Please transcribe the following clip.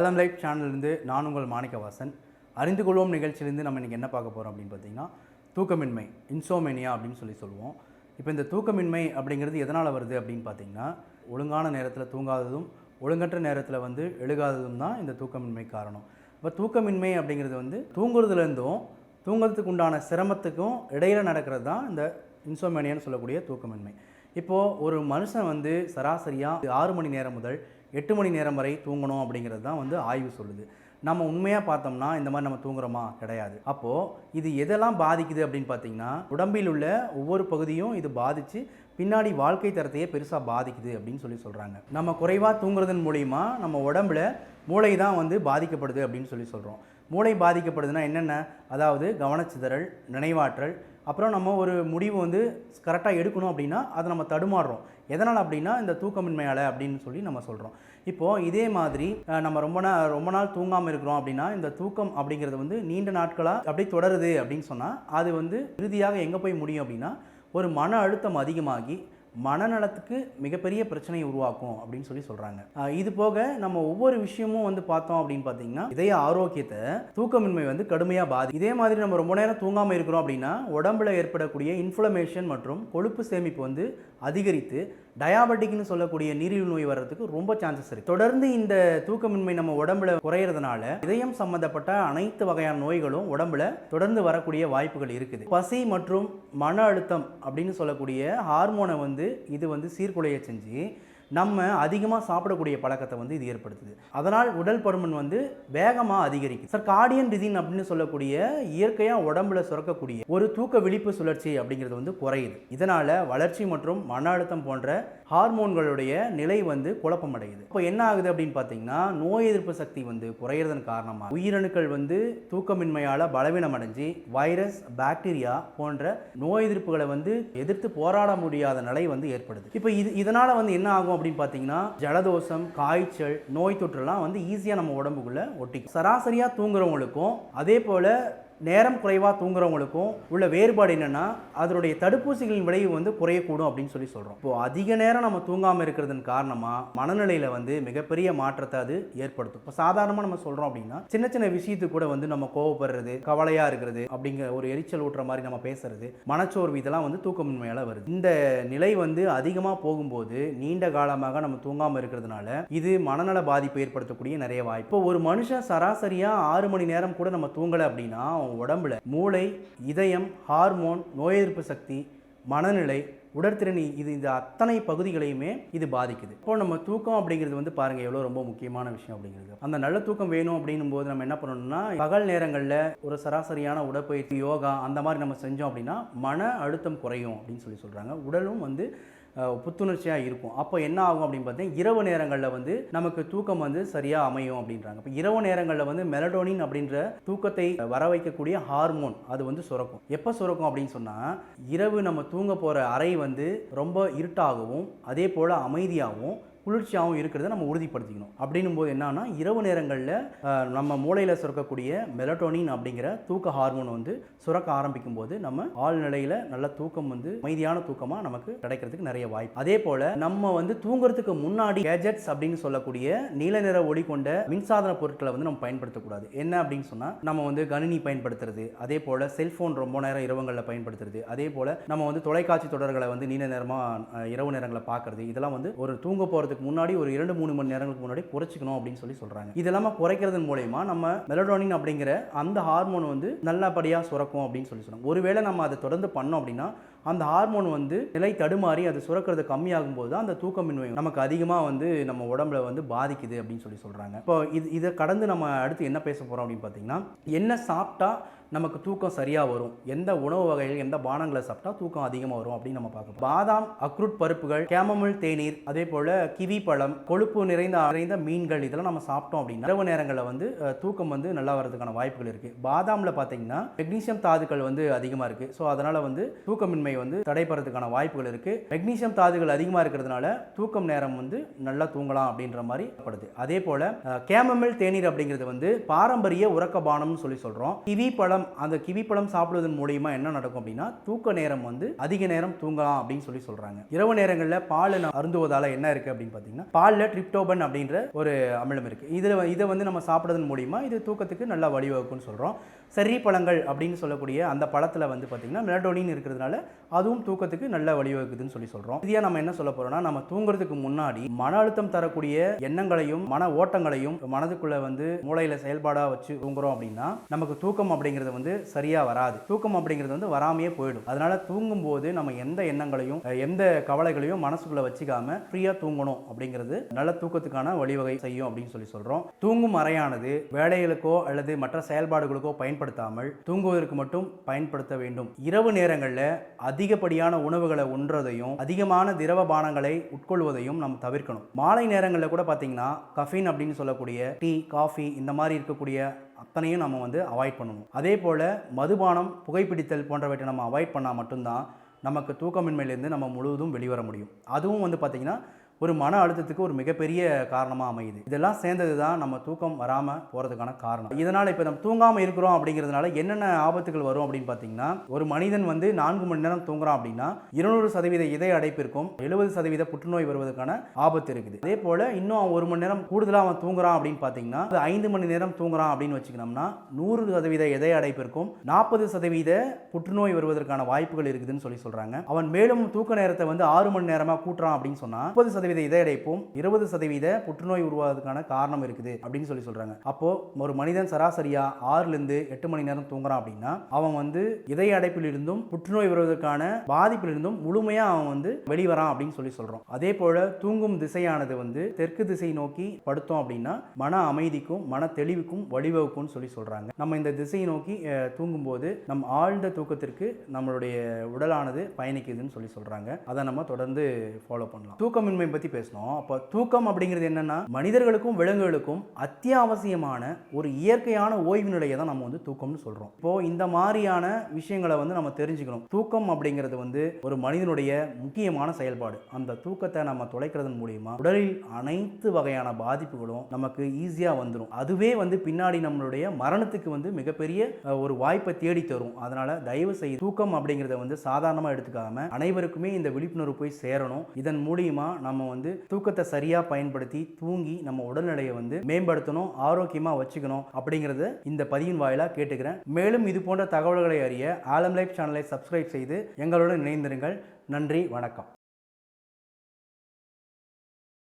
ஆலம் life சேனல்லேருந்து நான் உங்கள் மாணிக்கவாசன். அறிந்து கொள்வோம் நிகழ்ச்சியிலேருந்து நம்ம இன்றைக்கி என்ன பார்க்க போகிறோம் அப்படின்னு பார்த்தீங்கன்னா தூக்கமின்மை இன்சோமேனியா அப்படின்னு சொல்லி சொல்லுவோம். இப்போ இந்த தூக்கமின்மை அப்படிங்கிறது எதனால் வருது அப்படின்னு பார்த்தீங்கன்னா ஒழுங்கான நேரத்தில் தூங்காததும் ஒழுங்கற்ற நேரத்தில் வந்து எழுகாததும் தான் இந்த தூக்கமின்மை காரணம். இப்போ தூக்கமின்மை அப்படிங்கிறது வந்து தூங்குறதுலேருந்தும் தூங்குறதுக்கு உண்டான சிரமத்துக்கும் இடையில் நடக்கிறது தான் இந்த இன்சோமேனியான்னு சொல்லக்கூடிய தூக்கமின்மை. இப்போது ஒரு மனுஷன் வந்து சராசரியாக ஆறு மணி நேரம் முதல் எட்டு மணி நேரம் வரை தூங்கணும் அப்படிங்கிறது தான் வந்து ஆய்வு சொல்லுது. நம்ம உண்மையாக பார்த்தோம்னா இந்த மாதிரி நம்ம தூங்குறோமா? கிடையாது. அப்போது இது எதெல்லாம் பாதிக்குது அப்படின்னு பார்த்தீங்கன்னா உடம்பில் உள்ள ஒவ்வொரு பகுதியும் இது பாதித்து பின்னாடி வாழ்க்கை தரத்தையே பெருசாக பாதிக்குது அப்படின்னு சொல்லி சொல்கிறாங்க நம்ம குறைவாக தூங்குறதன் மூலிமா நம்ம உடம்புல மூளை தான் வந்து பாதிக்கப்படுது அப்படின்னு சொல்லி சொல்கிறோம் மூளை பாதிக்கப்படுதுன்னா என்னென்ன? அதாவது கவனச்சிதறல் நினைவாற்றல் அப்புறம் நம்ம ஒரு முடிவு வந்து கரெக்டாக எடுக்கணும் அப்படின்னா அதை நம்ம தடுமாறுறோம். எதனால் அப்படின்னா இந்த தூக்கமின்மையால் அப்படின்னு சொல்லி நம்ம சொல்கிறோம் இப்போது இதே மாதிரி நம்ம ரொம்ப நாள் ரொம்ப நாள் தூங்காமல் இருக்கிறோம் அப்படின்னா இந்த தூக்கம் அப்படிங்கிறது வந்து நீண்ட நாட்களாக அப்படியே தொடருது அப்படின்னு சொன்னால் அது வந்து இறுதியாக எங்கே போய் முடியும் அப்படின்னா ஒரு மன அழுத்தம் அதிகமாகி மனநலத்துக்கு மிகப்பெரிய பிரச்சனையை உருவாக்கும் அப்படின்னு சொல்லி சொல்கிறாங்க இது போக நம்ம ஒவ்வொரு விஷயமும் வந்து பார்த்தோம் அப்படின்னு பார்த்தீங்கன்னா இதய ஆரோக்கியத்தை தூக்கமின்மை வந்து கடுமையாக பாதி இதே மாதிரி நம்ம ரொம்ப நேரம் தூங்காமல் இருக்கிறோம் அப்படின்னா உடம்புல ஏற்படக்கூடிய இன்ஃப்ளமேஷன் மற்றும் கொழுப்பு சேமிப்பு வந்து அதிகரித்து டயாபெட்டிக்னு சொல்லக்கூடிய நீரிழிவு நோய் வர்றதுக்கு ரொம்ப சான்சஸ் இருக்கு. தொடர்ந்து இந்த தூக்கமின்மை நம்ம உடம்புல குறையிறதுனால இதயம் சம்பந்தப்பட்ட அனைத்து வகையான நோய்களும் உடம்புல தொடர்ந்து வரக்கூடிய வாய்ப்புகள் இருக்குது. பசி மற்றும் மன அழுத்தம் அப்படின்னு சொல்லக்கூடிய ஹார்மோனை வந்து இது வந்து சீர்குலைய செஞ்சு நம்ம அதிகமாக சாப்பிடக்கூடிய பழக்கத்தை வந்து இது ஏற்படுத்துது. அதனால் உடல் பருமன் வந்து வேகமாக அதிகரிக்கும் சார் கார்டியன் ரிதின் அப்படின்னு சொல்லக்கூடிய இயற்கையாக உடம்புல சுரக்கக்கூடிய ஒரு தூக்க விழிப்பு சுழற்சி அப்படிங்கிறது வந்து குறையுது. இதனால் வளர்ச்சி மற்றும் மன அழுத்தம் போன்ற ஹார்மோன்களுடைய நிலை வந்து குழப்பமடையுது. இப்போ என்ன ஆகுது அப்படின்னு பார்த்தீங்கன்னா நோய் எதிர்ப்பு சக்தி வந்து குறையிறதன் காரணமாக உயிரணுக்கள் வந்து தூக்கமின்மையால் பலவீனம் அடைஞ்சு வைரஸ் பாக்டீரியா போன்ற நோய் எதிர்ப்புகளை வந்து எதிர்த்து போராட முடியாத நிலை வந்து ஏற்படுது. இப்போ இது இதனால் வந்து என்ன ஆகும் அப்படின்னு பார்த்தீங்கன்னா ஜலதோஷம் காய்ச்சல் நோய் தொற்றுலாம் வந்து ஈஸியாக நம்ம உடம்புக்குள்ளே ஒட்டிக்கும். சராசரியாக தூங்குறவங்களுக்கும் அதே போல் நேரம் குறைவாக தூங்குறவங்களுக்கும் உள்ள வேறுபாடு என்னென்னா அதனுடைய தடுப்பூசிகளின் விளைவு வந்து குறையக்கூடும் அப்படின்னு சொல்லி சொல்கிறோம் இப்போ அதிக நேரம் நம்ம தூங்காமல் இருக்கிறதன் காரணமாக மனநிலையில் வந்து மிகப்பெரிய மாற்றத்தை அது ஏற்படுத்தும். இப்போ சாதாரணமாக நம்ம சொல்கிறோம் அப்படின்னா சின்ன சின்ன விஷயத்துக்கு கூட வந்து நம்ம கோவப்படுறது கவலையாக இருக்கிறது அப்படிங்கிற ஒரு எரிச்சல் ஊட்டுற மாதிரி நம்ம பேசுறது மனச்சோர்வு இதெல்லாம் வந்து தூக்கமின்மையால் வருது. இந்த நிலை வந்து அதிகமாக போகும்போது நீண்ட காலமாக நம்ம தூங்காமல் இருக்கிறதுனால இது மனநல பாதிப்பு ஏற்படுத்தக்கூடிய நிறைய வாய்ப்பு. இப்போ ஒரு மனுஷன் சராசரியாக ஆறு மணி நேரம் கூட நம்ம தூங்கலை அப்படின்னா அவங்க உடம்புல மூளை இதயம் ஹார்மோன் நோய் எதிர்ப்பு சக்தி மனநிலை உடற்திறன் இது இந்த அத்தனை பகுதிகளையுமே இது பாதிக்குது. இப்போ நம்ம தூக்கம் அப்படிங்கிறது வந்து பாருங்க எவ்வளோ ரொம்ப முக்கியமான விஷயம் அப்படிங்கிறது. அந்த நல்ல தூக்கம் வேணும் அப்படின்னும் போது நம்ம என்ன பண்ணணும்னா பகல் நேரங்களில் ஒரு சராசரியான உடற்பயிற்சி யோகா அந்த மாதிரி நம்ம செஞ்சோம் அப்படின்னா மன அழுத்தம் குறையும் அப்படின்னு சொல்லி சொல்கிறாங்க உடலும் வந்து புத்துணர்ச்சியாக இருக்கும். அப்போ என்ன ஆகும் அப்படின்னு பார்த்தீங்கன்னா இரவு நேரங்களில் வந்து நமக்கு தூக்கம் வந்து சரியாக அமையும் அப்படின்றாங்க. இப்போ இரவு நேரங்களில் வந்து மெலடோனின் அப்படின்ற தூக்கத்தை வர வைக்கக்கூடிய ஹார்மோன் அது வந்து சுரக்கும். எப்போ சுரக்கும் அப்படின்னு சொன்னால் இரவு நம்ம தூங்க போகிற அறை வந்து ரொம்ப இருட்டாகவும் அதே போல் அமைதியாகவும் குளிர்ச்சியாகவும் இருக்கிறத நம்ம உறுதிப்படுத்திக்கணும். அப்படின்னும் போது என்னன்னா இரவு நேரங்களில் நம்ம மூளையில் சுரக்கக்கூடிய மெலட்டோனின் அப்படிங்கிற தூக்க ஹார்மோன் வந்து சுரக்க ஆரம்பிக்கும் போது நம்ம ஆழ்நிலையில் நல்ல தூக்கம் வந்து அமைதியான தூக்கமாக நமக்கு கிடைக்கிறதுக்கு நிறைய வாய்ப்பு. அதே போல் நம்ம வந்து தூங்குறதுக்கு முன்னாடி கேஜெட்ஸ் அப்படின்னு சொல்லக்கூடிய நீல நிற ஒளி கொண்ட மின்சாதன பொருட்களை வந்து நம்ம பயன்படுத்தக்கூடாது. என்ன அப்படின்னு சொன்னால் நம்ம வந்து கணினி பயன்படுத்துறது அதே போல் செல்ஃபோன் ரொம்ப நேரம் இரவுங்களில் பயன்படுத்துறது அதே போல் நம்ம வந்து தொலைக்காட்சி தொடர்களை வந்து நீல நேரமாக இரவு நேரங்களை பார்க்கறது இதெல்லாம் வந்து ஒரு தூங்க போகிறதுக்கு முன்னாடி ஒரு இரண்டு மூணு மணி நேரங்களுக்கு முன்னாடி குறைச்சிக்கணும் அப்படின்னு சொல்லி சொல்கிறாங்க இதெல்லாம குறைக்கிறதன் மூலயமா நம்ம மெலடோனின் அப்படிங்கிற அந்த ஹார்மோன் வந்து நல்லபடியாக சுரக்கும் அப்படின்னு சொல்லி சொல்கிறாங்க ஒருவேளை நம்ம அதை தொடர்ந்து பண்ணோம் அப்படின்னா அந்த ஹார்மோன் வந்து நிலை தடுமாறி அது சுரக்கிறது கம்மியாகும் போது தான் அந்த தூக்கமின்மை நமக்கு அதிகமாக வந்து நம்ம உடம்புல வந்து பாதிக்குது அப்படின்னு சொல்லி சொல்கிறாங்க இப்போ இது இதை கடந்து நம்ம அடுத்து என்ன பேச போகிறோம் அப்படின்னு பார்த்தீங்கன்னா என்ன சாப்பிட்டா நமக்கு தூக்கம் சரியாக வரும்? எந்த உணவு வகைகள் எந்த பானங்களை சாப்பிட்டா தூக்கம் அதிகமாக வரும் அப்படின்னு நம்ம பார்க்கணும் பாதாம் அக்ரூட் பருப்புகள் கேமமில் தேநீர் அதே போல் கிவி பழம் கொழுப்பு நிறைந்த நிறைந்த மீன்கள் இதெல்லாம் நம்ம சாப்பிட்டோம் அப்படின்னா இரவு நேரங்களில் வந்து தூக்கம் வந்து நல்லா வரதுக்கான வாய்ப்புகள் இருக்குது பாதாமில் பார்த்தீங்கன்னா மெக்னீசியம் தாதுக்கள் வந்து அதிகமாக இருக்குது ஸோ அதனால் வந்து தூக்கமின்மை தூக்கமின்மை வந்து தடைப்படுறதுக்கான வாய்ப்புகள் இருக்கு. மெக்னீசியம் தாதுகள் அதிகமாக இருக்கிறதுனால தூக்கம் நேரம் வந்து நல்லா தூங்கலாம் அப்படின்ற மாதிரி படுது அதே போல கேமமில் தேநீர் அப்படிங்கிறது வந்து பாரம்பரிய உறக்க பானம்னு சொல்லி சொல்றோம். கிவி பழம் அந்த கிவி பழம் சாப்பிடுவதன் மூலியமா என்ன நடக்கும் அப்படின்னா தூக்க நேரம் வந்து அதிக நேரம் தூங்கலாம் அப்படின்னு சொல்லி சொல்றாங்க. இரவு நேரங்களில் பால் ந- அருந்துவதால என்ன இருக்கு அப்படின்னு பார்த்தீங்கன்னா பாலில் ட்ரிப்டோபன் அப்படின்ற ஒரு அமிலம் இருக்கு. இதில் இதை வந்து நம்ம சாப்பிடுவதன் மூலியமா இது தூக்கத்துக்கு நல்லா வழிவகுக்கும்னு சொல்றோம். செர்ரி பழங்கள் அப்படின்னு சொல்லக்கூடிய அந்த பழத்தில் வந்து பார்த்தீங்கன்னா மெலடோனின் இருக்கிறதுனால அதுவும் தூக்கத்துக்கு நல்ல வழிவகுக்குதுன்னு சொல்லி சொல்கிறோம் இதையா நம்ம என்ன சொல்ல போறோம்னா நம்ம தூங்குறதுக்கு முன்னாடி மன அழுத்தம் தரக்கூடிய எண்ணங்களையும் மன ஓட்டங்களையும் மனதுக்குள்ள வந்து மூளையில செயல்பாடா வச்சு தூங்குறோம் அப்படின்னா நமக்கு தூக்கம் அப்படிங்கிறது வந்து சரியா வராது. தூக்கம் அப்படிங்கிறது வந்து வராமையே போயிடும். அதனால தூங்கும் போது நம்ம எந்த எண்ணங்களையும் எந்த கவலைகளையும் மனசுக்குள்ள வச்சுக்காம ஃப்ரீயா தூங்கணும் அப்படிங்கிறது நல்ல தூக்கத்துக்கான வழிவகை செய்யும் அப்படின்னு சொல்லி சொல்றோம். தூங்கும் அறையானது வேலைகளுக்கோ அல்லது மற்ற செயல்பாடுகளுக்கோ பயன்படுத்தாமல் தூங்குவதற்கு மட்டும் பயன்படுத்த வேண்டும். இரவு நேரங்களில் அதிகப்படியான உணவுகளை உண்றதையும் அதிகமான திரவ பானங்களை உட்கொள்வதையும் நம்ம தவிர்க்கணும். மாலை நேரங்களில் கூட பார்த்தீங்கன்னா கஃபீன் அப்படின்னு சொல்லக்கூடிய டீ காஃபி இந்த மாதிரி இருக்கக்கூடிய அத்தனையும் நம்ம வந்து அவாய்ட் பண்ணணும். அதே போல் மதுபானம் புகைப்பிடித்தல் போன்றவற்றை நம்ம அவாய்ட் பண்ணால் மட்டும்தான் நமக்கு தூக்கமின்மையிலேருந்து நம்ம முழுவதும் வெளிவர முடியும். அதுவும் வந்து பார்த்திங்கன்னா ஒரு மன அழுத்தத்துக்கு ஒரு மிகப்பெரிய காரணமாக அமையுது. இதெல்லாம் சேர்ந்தது தான் நம்ம தூக்கம் வராமல் போகிறதுக்கான காரணம். இதனால் இப்போ நம்ம தூங்காமல் இருக்கிறோம் அப்படிங்கிறதுனால என்னென்ன ஆபத்துகள் வரும் அப்படின்னு பார்த்தீங்கன்னா ஒரு மனிதன் வந்து நான்கு மணி நேரம் தூங்குறான் அப்படின்னா இருநூறு சதவீத இதய அடைப்பிற்கும் எழுபது சதவீத புற்றுநோய் வருவதற்கான ஆபத்து இருக்குது. அதே போல் இன்னும் அவன் ஒரு மணி நேரம் கூடுதலாக அவன் தூங்குறான் அப்படின்னு பார்த்தீங்கன்னா அது ஐந்து மணி நேரம் தூங்குறான் அப்படின்னு வச்சுக்கணும்னா நூறு சதவீத இதய அடைப்பிற்கும் நாற்பது சதவீத புற்றுநோய் வருவதற்கான வாய்ப்புகள் இருக்குதுன்னு சொல்லி சொல்கிறாங்க அவன் மேலும் தூக்க நேரத்தை வந்து ஆறு மணி நேரமாக கூட்டுறான் அப்படின்னு சொன்னால் முப்பது சதவீத சதவீத இதயடைப்பும் இருபது சதவீத புற்றுநோய் உருவாவதுக்கான காரணம் இருக்குது அப்படின்னு சொல்லி சொல்கிறாங்க அப்போ ஒரு மனிதன் சராசரியா ஆறுலேருந்து எட்டு மணி நேரம் தூங்குறான் அப்படின்னா அவன் வந்து இதய அடைப்பிலிருந்தும் புற்றுநோய் வருவதற்கான பாதிப்பிலிருந்தும் முழுமையாக அவன் வந்து வெளிவரான் அப்படின்னு சொல்லி சொல்கிறோம் அதே போல தூங்கும் திசையானது வந்து தெற்கு திசை நோக்கி படுத்தோம் அப்படின்னா மன அமைதிக்கும் மன தெளிவுக்கும் வழிவகுக்கும்னு சொல்லி சொல்கிறாங்க நம்ம இந்த திசையை நோக்கி தூங்கும்போது நம் ஆழ்ந்த தூக்கத்திற்கு நம்மளுடைய உடலானது பயணிக்குதுன்னு சொல்லி சொல்கிறாங்க அதை நம்ம தொடர்ந்து ஃபாலோ பண்ணலாம். தூக்கமின்மை பற்றி பேசணும் அப்போ தூக்கம் அப்படிங்கிறது என்னன்னா மனிதர்களுக்கும் விலங்குகளுக்கும் அத்தியாவசியமான ஒரு இயற்கையான ஓய்வு நிலையை தான் நம்ம வந்து தூக்கம்னு சொல்கிறோம் இப்போ இந்த மாதிரியான விஷயங்களை வந்து நம்ம தெரிஞ்சுக்கணும். தூக்கம் அப்படிங்கிறது வந்து ஒரு மனிதனுடைய முக்கியமான செயல்பாடு. அந்த தூக்கத்தை நம்ம தொலைக்கிறதன் மூலியமா உடலில் அனைத்து வகையான பாதிப்புகளும் நமக்கு ஈஸியாக வந்துடும் அதுவே வந்து பின்னாடி நம்மளுடைய மரணத்துக்கு வந்து மிகப்பெரிய ஒரு வாய்ப்பை தேடி தரும். அதனால தயவு செய்து தூக்கம் அப்படிங்கிறத வந்து சாதாரணமாக எடுத்துக்காம அனைவருக்குமே இந்த விழிப்புணர்வு போய் சேரணும். இதன் மூலியமா நம்ம வந்து தூக்கத்தை சரியாக பயன்படுத்தி தூங்கி நம்ம உடல்நிலையை வந்து மேம்படுத்தணும் ஆரோக்கியமாக வச்சுக்கணும் அப்படிங்கிறத இந்த பதிவின் வாயிலாக கேட்டுக்கிறேன். மேலும் இது போன்ற தகவல்களை அறிய ஆலம் லைஃப் சேனலை சப்ஸ்கிரைப் செய்து எங்களுடன் இணைந்திருங்கள். நன்றி வணக்கம்.